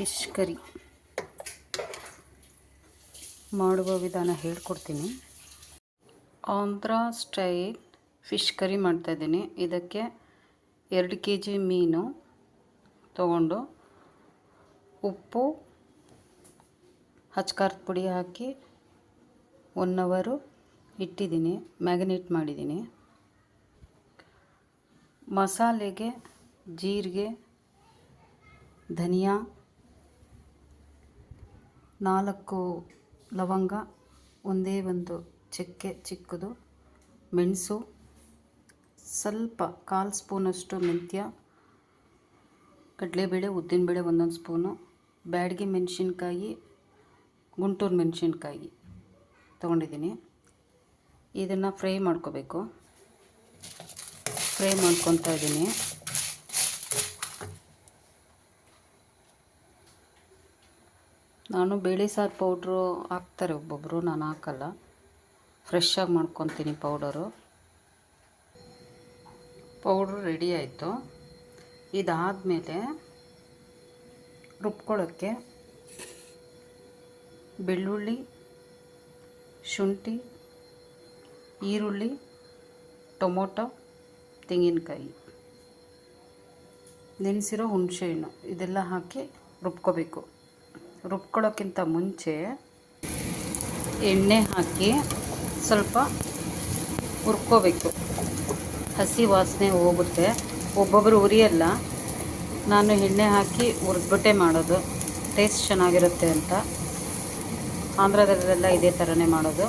Fish curry ಮಾಡುವ ವಿಧಾನ ಹೇಳ್ಕೊಡ್ತೀನಿ. ಆಂಧ್ರ ಸ್ಟೈಲ್ ಫಿಶ್ ಕರಿ ಮಾಡ್ತಾಯಿದ್ದೀನಿ ಇದಕ್ಕೆ ಎರಡು ಕೆ ಜಿ ಮೀನು ತಗೊಂಡು ಉಪ್ಪು ಹಚ್ಕಾರದ ಪುಡಿ ಹಾಕಿ ಒನ್ ಅವರು ಇಟ್ಟಿದ್ದೀನಿ. ಮ್ಯಾಗಿನೇಟ್ ಮಾಡಿದ್ದೀನಿ. ಮಸಾಲೆಗೆ ಜೀರಿಗೆ, ಧನಿಯಾ ನಾಲ್ಕು ಲವಂಗ, ಒಂದೇ ಒಂದು ಚಕ್ಕೆ ಚಿಕ್ಕದು, ಮೆಣಸು, ಸ್ವಲ್ಪ ಕಾಲು ಸ್ಪೂನಷ್ಟು ಮೆಂತ್ಯ, ಕಡಲೆಬೇಳೆ, ಉದ್ದಿನಬೇಳೆ ಒಂದೊಂದು ಸ್ಪೂನು, ಬ್ಯಾಡಗಿ ಮೆಣಸಿನ್ಕಾಯಿ, ಗುಂಟೂರು ಮೆಣಸಿನ್ಕಾಯಿ ತೊಗೊಂಡಿದ್ದೀನಿ. ಇದನ್ನು ಫ್ರೈ ಮಾಡ್ಕೋಬೇಕು. ಫ್ರೈ ಮಾಡ್ಕೊತಾ ಇದ್ದೀನಿ. ನಾನು ಬೇಳೆ ಸಾರು ಪೌಡ್ರು ಹಾಕ್ತಾರೆ ಒಬ್ಬೊಬ್ಬರು ನಾನು ಹಾಕಲ್ಲ. ಫ್ರೆಶ್ಶಾಗಿ ಮಾಡ್ಕೊತೀನಿ ಪೌಡರು. ಪೌಡ್ರು ರೆಡಿ ಆಯಿತು. ಇದಾದಮೇಲೆ ರುಬ್ಕೊಳ್ಳೋಕ್ಕೆ ಬೆಳ್ಳುಳ್ಳಿ, ಶುಂಠಿ, ಈರುಳ್ಳಿ, ಟೊಮೊಟೊ, ತೆಂಗಿನಕಾಯಿ. ನೆನೆಸಿರೋ ಹುಣಸೆಹಣ್ಣು ಇದೆಲ್ಲ ಹಾಕಿ ರುಬ್ಕೋಬೇಕು. ರುಬ್ಕೊಳ್ಳೋಕ್ಕಿಂತ ಮುಂಚೆ ಎಣ್ಣೆ ಹಾಕಿ ಸ್ವಲ್ಪ ಹುರ್ಕೋಬೇಕು. ಹಸಿ ವಾಸನೆ ಹೋಗುತ್ತೆ. ಒಬ್ಬೊಬ್ಬರು ಉರಿಯಲ್ಲ ನಾನು ಎಣ್ಣೆ ಹಾಕಿ ಹುರಿದ್ಬಿಟ್ಟೆ ಮಾಡೋದು. ಟೇಸ್ಟ್ ಚೆನ್ನಾಗಿರುತ್ತೆ ಅಂತ. ಆಂಧ್ರದಲ್ಲೆಲ್ಲ ಇದೇ ಥರನೇ ಮಾಡೋದು.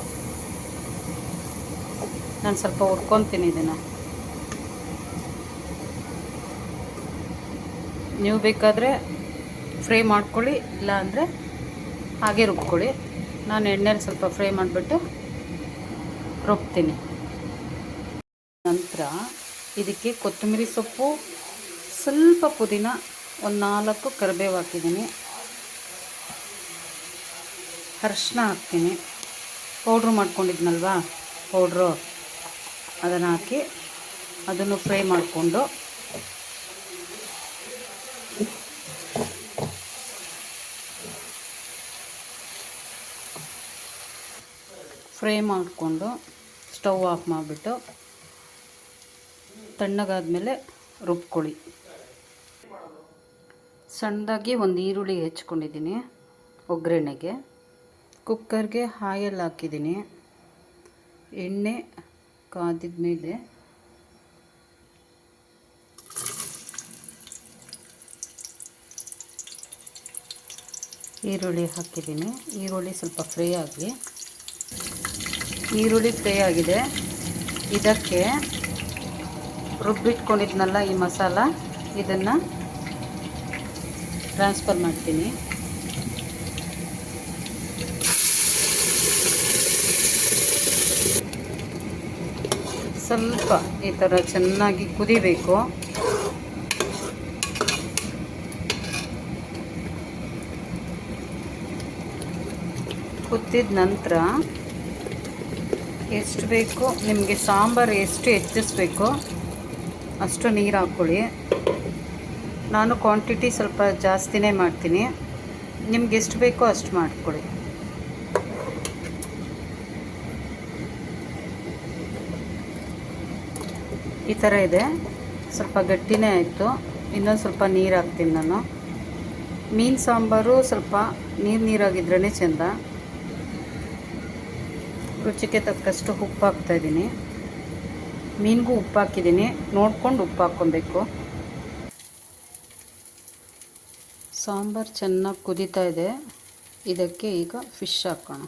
ನಾನು ಸ್ವಲ್ಪ ಹುರ್ಕೊತೀನಿ ಇದನ್ನು. ನೀವು ಬೇಕಾದರೆ ಫ್ರೈ ಮಾಡ್ಕೊಳ್ಳಿ ಇಲ್ಲ ಅಂದರೆ ಹಾಗೆ ರುಬ್ಕೊಳ್ಳಿ. ನಾನು ಎಣ್ಣೆಲಿ ಸ್ವಲ್ಪ ಫ್ರೈ ಮಾಡಿಬಿಟ್ಟು ರುಬ್ತೀನಿ. ನಂತರ ಇದಕ್ಕೆ ಕೊತ್ತಂಬರಿ ಸೊಪ್ಪು, ಸ್ವಲ್ಪ ಪುದೀನ, ಒಂದು ನಾಲ್ಕು ಕರಿಬೇವು ಹಾಕಿದ್ದೀನಿ. ಅರ್ಶಿನ ಹಾಕ್ತೀನಿ. ಪೌಡ್ರು ಮಾಡ್ಕೊಂಡಿದ್ನಲ್ವಾ? ಪೌಡ್ರು. ಅದನ್ನು ಹಾಕಿ ಅದನ್ನು ಫ್ರೈ ಮಾಡಿಕೊಂಡು ಫ್ರೈ ಮಾಡಿಕೊಂಡು ಸ್ಟವ್ ಆಫ್ ಮಾಡಿಬಿಟ್ಟು ತಣ್ಣಗಾದಮೇಲೆ ರುಬ್ಕೊಳ್ಳಿ. ಸಣ್ಣದಾಗಿ ಒಂದು ಈರುಳ್ಳಿ ಹೆಚ್ಕೊಂಡಿದ್ದೀನಿ ಒಗ್ಗರಣೆಗೆ. ಕುಕ್ಕರ್ಗೆ ಹಾಯಲ್ ಹಾಕಿದ್ದೀನಿ. ಎಣ್ಣೆ ಕಾದಿದ ಮೇಲೆ ಈರುಳ್ಳಿ ಹಾಕಿದ್ದೀನಿ. ಈರುಳ್ಳಿ ಸ್ವಲ್ಪ ಫ್ರೈ ಆಗಲಿ ಈರುಳ್ಳಿ ಫ್ರೈ ಆಗಿದೆ. ಇದಕ್ಕೆ ರುಬ್ಬಿಟ್ಕೊಂಡಿದ್ನಲ್ಲ ಈ ಮಸಾಲ, ಇದನ್ನು ಟ್ರಾನ್ಸ್ಫರ್ ಮಾಡ್ತೀನಿ. ಸ್ವಲ್ಪ ಈ ಥರ ಚೆನ್ನಾಗಿ ಕುದಿಬೇಕು. ಕುದ್ದಿದ ನಂತರ ಎಷ್ಟು ಬೇಕು? ನಿಮಗೆ ಸಾಂಬಾರು ಎಷ್ಟು ಹೆಚ್ಚಿಸ್ಬೇಕು? ಅಷ್ಟು ನೀರು ಹಾಕ್ಕೊಳ್ಳಿ. ನಾನು ಕ್ವಾಂಟಿಟಿ ಸ್ವಲ್ಪ ಜಾಸ್ತಿನೇ ಮಾಡ್ತೀನಿ. ನಿಮ್ಗೆ ಎಷ್ಟು ಬೇಕೋ ಅಷ್ಟು ಮಾಡ್ಕೊಳ್ಳಿ. ಈ ಥರ ಇದೆ. ಸ್ವಲ್ಪ ಗಟ್ಟಿನೇ ಆಯಿತು. ಇನ್ನೊಂದು ಸ್ವಲ್ಪ ನೀರು ಹಾಕ್ತೀನಿ ನಾನು. ಮೀನು ಸಾಂಬಾರು ಸ್ವಲ್ಪ ನೀರು ನೀರಾಗಿದ್ರೇ ಚೆಂದ. ರುಚಿಗೆ ತಕ್ಕಷ್ಟು ಉಪ್ಪು ಹಾಕ್ತಾಯಿದ್ದೀನಿ ಮೀನಿಗೂ ಉಪ್ಪು ಹಾಕಿದ್ದೀನಿ ನೋಡ್ಕೊಂಡು ಉಪ್ಪು ಹಾಕ್ಕೊಬೇಕು. ಸಾಂಬಾರು ಚೆನ್ನಾಗಿ ಕುದೀತಾ ಇದೆ. ಇದಕ್ಕೆ ಈಗ ಫಿಶ್ ಹಾಕೋಣ.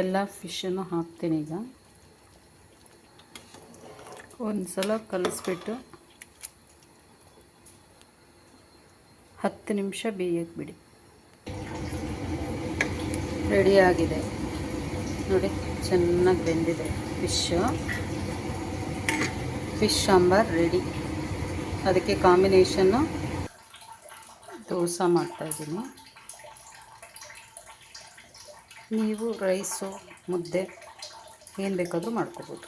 ಎಲ್ಲ ಫಿಶನ್ನು ಹಾಕ್ತೀನಿ ಈಗ. ಒಂದು ಸಲ ಕಲಿಸ್ಬಿಟ್ಟು ಹತ್ತು ನಿಮಿಷ ಬೇಯಕ್ಕೆ ಬಿಡಿ ರೆಡಿಯಾಗಿದೆ ನೋಡಿ, ಚೆನ್ನಾಗಿ ಬೆಂದಿದೆ ಫಿಶ್ಶು ಫಿಶ್ ಸಾಂಬಾರು ರೆಡಿ ಅದಕ್ಕೆ ಕಾಂಬಿನೇಷನ್ನು ದೋಸೆ ಮಾಡ್ತಾಯಿದ್ದೀನಿ ನೀವು ರೈಸು ಮುದ್ದೆ ಏನು ಬೇಕಾದರೂ ಮಾಡ್ಕೋಬೋದು.